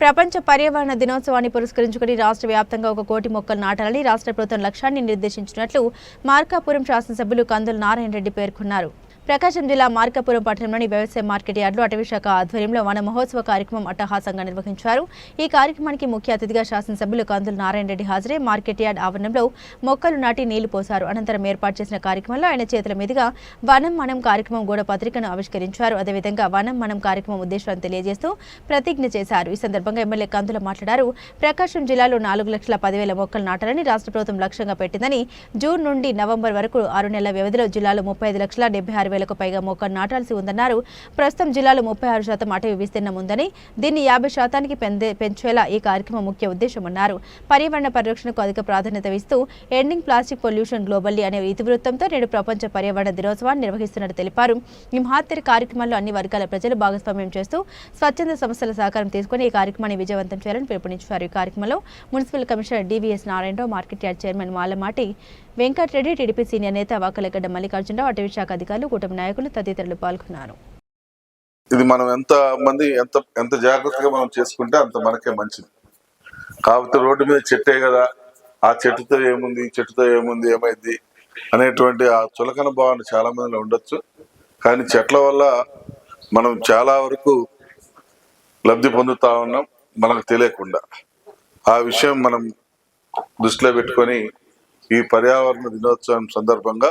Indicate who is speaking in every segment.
Speaker 1: ప్రపంచ పర్యావరణ దినోత్సవాన్ని పురస్కరించుకుని రాష్ట్ర వ్యాప్తంగా ఒక కోటి మొక్కలు నాటాలని రాష్ట్ర ప్రభుత్వం లక్ష్యాన్ని నిర్దేశించినట్లు మార్కాపురం శాసనసభ్యులు కందుల నారాయణ రెడ్డి పేర్కొన్నారు. ప్రకాశం జిల్లా మార్కాపురం పట్టణంలోని వ్యవసాయ మార్కెట్ యార్డులో అటవీశాఖ ఆధ్వర్యంలో వన మహోత్సవ కార్యక్రమం అట్టహాసంగా నిర్వహించారు. ఈ కార్యక్రమానికి ముఖ్య అతిథిగా శాసనసభ్యులు కందుల నారాయణ రెడ్డి హాజరై మార్కెట్ యార్డ్ ఆవరణంలో మొక్కలు నాటి నీళ్ళు పోశారు. అనంతరం ఏర్పాటు చేసిన కార్యక్రమంలో ఆయన చేతుల మీదుగా వనం మనం కార్యక్రమం గోడ పత్రికను ఆవిష్కరించారు. అదేవిధంగా వనం మనం కార్యక్రమం ఉద్దేశాన్ని తెలియజేస్తూ ప్రతిజ్ఞ చేశారు. ఈ సందర్భంగా ఎమ్మెల్యే కందుల మాట్లాడారు. ప్రకాశం జిల్లాలో నాలుగు లక్షల పదివేల మొక్కలు నాటాలని రాష్ట్ర ప్రభుత్వం లక్ష్యంగా పెట్టిందని జూన్ నుండి నవంబర్ వరకు ఆరు నెలల వ్యవధిలో జిల్లాలో ముప్పై ఐదు లక్షల డెబ్బై ఆరు వేలకు పైగా మొక్క నాటాల్సి ఉందన్నారు. ప్రస్తుతం జిల్లాలో ముప్పై ఆరు శాతం అటవీ విస్తీర్ణం ఉందని దీన్ని యాభై శాతానికి పెందే- పెంచేలా ఈ కార్యక్రమం ముఖ్య ఉద్దేశమన్నారు పర్యావరణ పరిరక్షణకు అధిక ప్రాధాన్యత ఇస్తూ ఎండింగ్ ప్లాస్టిక్ పొల్యూషన్ గ్లోబల్లీ అనే ఇతివృత్తంతో నేడు ప్రపంచ పర్యావరణ దినోత్సవాన్ని నిర్వహిస్తున్నట్టు తెలిపారు. ఈ మహత్తర కార్యక్రమంలో అన్ని వర్గాల ప్రజలు భాగస్వామ్యం చేస్తూ స్వచ్ఛంద సంస్థల సహకారం తీసుకుని ఈ కార్యక్రమాన్ని విజయవంతం చేయాలని పిలుపునిచ్చారు. ఈ కార్యక్రమంలో municipal commissioner DVS Narayana Rao market yard chairman Malamati Venkata Reddy TDP senior నేత వాకలగడ్డ మల్లికార్జునరావు అటవీ శాఖ అధికారులు కూటమి నాయకులు తదితరులు పాల్గొన్నారు.
Speaker 2: ఇది మనం ఎంత మంది ఎంత ఎంత జాగ్రత్తగా మనం చేసుకుంటే అంత మనకే మంచిది. కాకపోతే రోడ్డు మీద చెట్టే కదా ఆ చెట్టుతో ఏముంది చెట్టుతో ఏముంది ఏమైంది అనేటువంటి ఆ చులకన భావన చాలా మందిలో ఉండొచ్చు. కానీ చెట్ల వల్ల మనం చాలా వరకు లబ్ధి పొందుతా ఉన్నాం మనకు తెలియకుండా. ఆ విషయం మనం దృష్టిలో పెట్టుకొని ఈ పర్యావరణ దినోత్సవం సందర్భంగా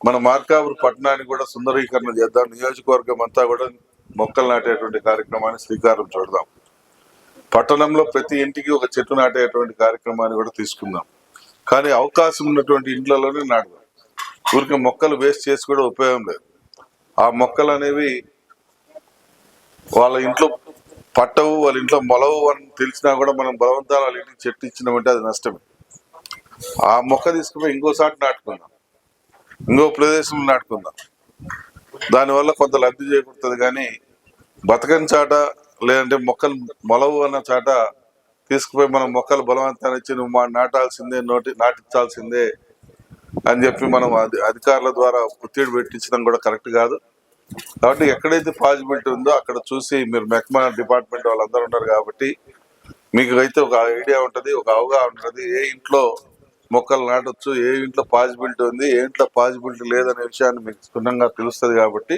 Speaker 2: మన మార్కాపురం పట్టణాన్ని కూడా సుందరీకరణ చేద్దాం. నియోజకవర్గం అంతా కూడా మొక్కలు నాటేటువంటి కార్యక్రమాన్ని శ్రీకారం చూడదాం. పట్టణంలో ప్రతి ఇంటికి ఒక చెట్టు నాటేటువంటి కార్యక్రమాన్ని కూడా తీసుకుందాం. కానీ అవకాశం ఉన్నటువంటి ఇంట్లలోనే నాటుదాం. ఊరికి మొక్కలు వేస్ట్ చేసి కూడా ఉపయోగం లేదు. ఆ మొక్కలు అనేవి వాళ్ళ ఇంట్లో పట్టవు వాళ్ళ ఇంట్లో మొలవు అని తెలిసినా కూడా మనం బలవంతాలు వాళ్ళ ఇంటికి చెట్టు ఇచ్చినామంటే అది నష్టమే. ఆ మొక్క తీసుకుపోయి ఇంకోసారి నాటుకుందాం. ఇంకో ప్రదేశంలో నాటుకుందాం. దానివల్ల కొంత లబ్ధి చేకూరుతుంది కానీ బతకని చాట లేదంటే మొక్కలు మొలవు అన్న చాట తీసుకుపోయి మనం మొక్కలు బలవంతాన్ని ఇచ్చి నువ్వు మా నాటాల్సిందే నోటి నాటించాల్సిందే అని చెప్పి మనం అది అధికారుల ద్వారా ఒత్తిడి పెట్టించడం కూడా కరెక్ట్ కాదు. కాబట్టి ఎక్కడైతే పాజిబిలిటీ ఉందో అక్కడ చూసి మీరు మెక్మా డిపార్ట్మెంట్ వాళ్ళందరూ ఉన్నారు కాబట్టి మీకు అయితే ఒక ఐడియా ఉంటుంది ఒక అవగాహన ఉంటుంది. ఏ ఇంట్లో మొక్కలు నాటొచ్చు ఏ ఇంట్లో పాసిబిలిటీ ఉంది ఏ ఇంట్లో పాసిబిలిటీ లేదనే విషయాన్ని మీకు క్షుణ్ణంగా తెలుస్తుంది కాబట్టి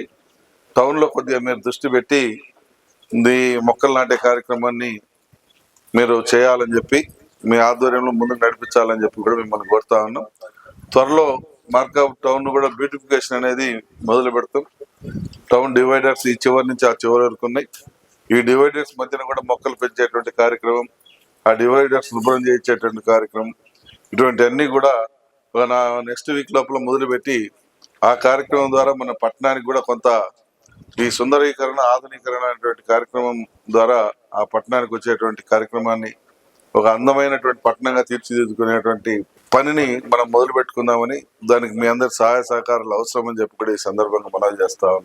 Speaker 2: టౌన్లో కొద్దిగా మీరు దృష్టి పెట్టి మీ మొక్కలు నాటే కార్యక్రమాన్ని మీరు చేయాలని చెప్పి మీ ఆధ్వర్యంలో ముందుకు నడిపించాలని చెప్పి కూడా మిమ్మల్ని కోరుతా ఉన్నాం. త్వరలో మార్కప్ టౌన్ కూడా బ్యూటిఫికేషన్ అనేది మొదలు పెడతాం. టౌన్ డివైడర్స్ ఈ చివరి నుంచి ఆ చివరి వరకు ఉన్నాయి. ఈ డివైడర్స్ మధ్యన కూడా మొక్కలు పెంచేటువంటి కార్యక్రమం ఆ డివైడర్స్ శుభ్రం చేయించేటువంటి కార్యక్రమం ఇటువంటి అన్ని కూడా ఒక నా నెక్స్ట్ వీక్ లోపల మొదలుపెట్టి ఆ కార్యక్రమం ద్వారా మన పట్టణానికి కూడా కొంత ఈ సుందరీకరణ ఆధునీకరణ అనేటువంటి కార్యక్రమం ద్వారా ఆ పట్టణానికి వచ్చేటువంటి కార్యక్రమాన్ని ఒక అందమైనటువంటి పట్టణంగా తీర్చిదిద్దుకునేటువంటి పనిని మనం మొదలు పెట్టుకుందామని దానికి మీ అందరి సహాయ సహకారాలు అవసరమని చెప్పుకునే చెప్పి కూడా ఈ సందర్భంగా మనవి చేస్తా